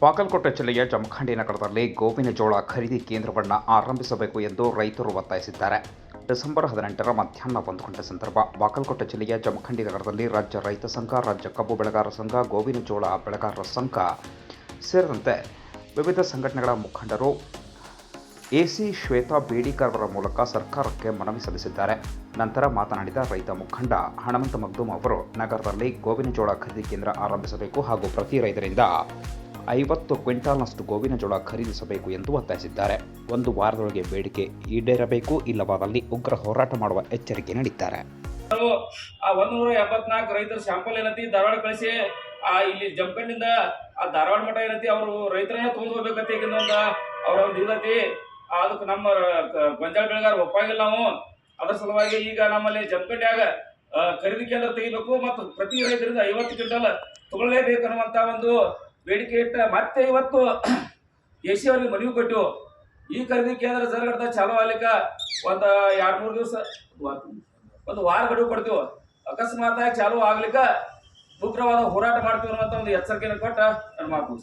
ಬಾಗಲಕೋಟೆ ಜಿಲ್ಲೆಯ ಜಮಖಂಡಿ ನಗರದಲ್ಲಿ ಗೋವಿನ ಜೋಳ ಖರೀದಿ ಕೇಂದ್ರವನ್ನು ಆರಂಭಿಸಬೇಕು ಎಂದು ರೈತರು ಒತ್ತಾಯಿಸಿದ್ದಾರೆ. ಡಿಸೆಂಬರ್ ಹದಿನೆಂಟರ ಮಧ್ಯಾಹ್ನ ಒಂದು ಗಂಟೆ ಸಂದರ್ಭ ಬಾಗಲಕೋಟೆ ಜಿಲ್ಲೆಯ ಜಮಖಂಡಿ ನಗರದಲ್ಲಿ ರಾಜ್ಯ ರೈತ ಸಂಘ, ರಾಜ್ಯ ಕಬ್ಬು ಬೆಳೆಗಾರರ ಸಂಘ, ಗೋವಿನ ಜೋಳ ಬೆಳೆಗಾರರ ಸಂಘ ಸೇರಿದಂತೆ ವಿವಿಧ ಸಂಘಟನೆಗಳ ಮುಖಂಡರು ಎಸಿ ಶ್ವೇತಾ ಬೇಡಿಕರ್ ಅವರ ಮೂಲಕ ಸರ್ಕಾರಕ್ಕೆ ಮನವಿ ಸಲ್ಲಿಸಿದ್ದಾರೆ. ನಂತರ ಮಾತನಾಡಿದ ರೈತ ಮುಖಂಡ ಹಣಮಂತ ಮಗ್ದೂಮ್ ಅವರು, ನಗರದಲ್ಲಿ ಗೋವಿನ ಜೋಳ ಖರೀದಿ ಕೇಂದ್ರ ಆರಂಭಿಸಬೇಕು ಹಾಗೂ ಪ್ರತಿ ರೈತರಿಂದ ಐವತ್ತು ಕ್ವಿಂಟಾಲ್ನಷ್ಟು ಗೋವಿನ ಜೋಳ ಖರೀದಿಸಬೇಕು ಎಂದು ಒತ್ತಾಯಿಸಿದ್ದಾರೆ. ಒಂದು ವಾರದೊಳಗೆ ಬೇಡಿಕೆ ಈಡೇರಬೇಕು ಇಲ್ಲವಾದಲ್ಲಿ ಉಗ್ರ ಹೋರಾಟ ಮಾಡುವ ಎಚ್ಚರಿಕೆ ನೀಡಿದ್ದಾರೆ. ಆ ಒಂದೂರ ಎಂಬತ್ನಾಲ್ಕು ರೈತರ ಸ್ಯಾಂಪಲ್ ಏನತಿ ಧಾರವಾಡ ಕಳಿಸಿ ಆ ಇಲ್ಲಿ ಜಂಪಣ್ಣಿಂದ ಆ ಧಾರವಾಡ ಮಠ ಏನತಿ ಅವರು ರೈತರನ್ನ ತೊಗೊಂಡು ಹೋಗ್ಬೇಕಂತ ಒಂದು ಅವ್ರ ಒಂದು ಇಲ್ಲತಿ ಅದಕ್ಕೆ ನಮ್ಮ ಗೊಂಜಾಳ ಬೆಳೆಗಾರ ಒಪ್ಪಾಗಿಲ್ಲ ನಾವು. ಅದರ ಸಲುವಾಗಿ ಈಗ ನಮ್ಮಲ್ಲಿ ಜಮಖಂಡ್ಯಾಗ ಆ, ಖರೀದಿ ಕೇಂದ್ರ ತೆಗಿಬೇಕು ಮತ್ತು ಪ್ರತಿ ರೈತರಿಂದ ಐವತ್ತು ಕ್ವಿಂಟಲ್ ತಗೊಳ್ಳೇಬೇಕು ಅನ್ನುವಂತ ಒಂದು ಬೇಡಿಕೆ ಇಟ್ಟ ಮತ್ತೆ ಇವತ್ತು ಎ ಸಿ ಅವ್ರಿಗೆ ಮನವಿ ಕೊಟ್ಟು ಈ ಖರೀದಿ ಕೇಂದ್ರ ಸರ್ಕಾರದ ಚಾಲೋ ಆಗಲಿಕ್ಕ ಒಂದು ಎರಡು ಮೂರು ದಿವಸ ಒಂದು ವಾರ ಗಡುವು ಕೊಡ್ತೀವಿ ಅಕಸ್ಮಾತ್ ಆಗಿ ಆಗ್ಲಿಕ್ಕೆ ಉಗ್ರವಾದ ಹೋರಾಟ ಮಾಡ್ತೀವಿ ಅನ್ನೋಂಥ ಒಂದು ಎಚ್ಚರಿಕೆಯನ್ನು ಕೊಟ್ಟ ನನ್ನ ಮಾತು.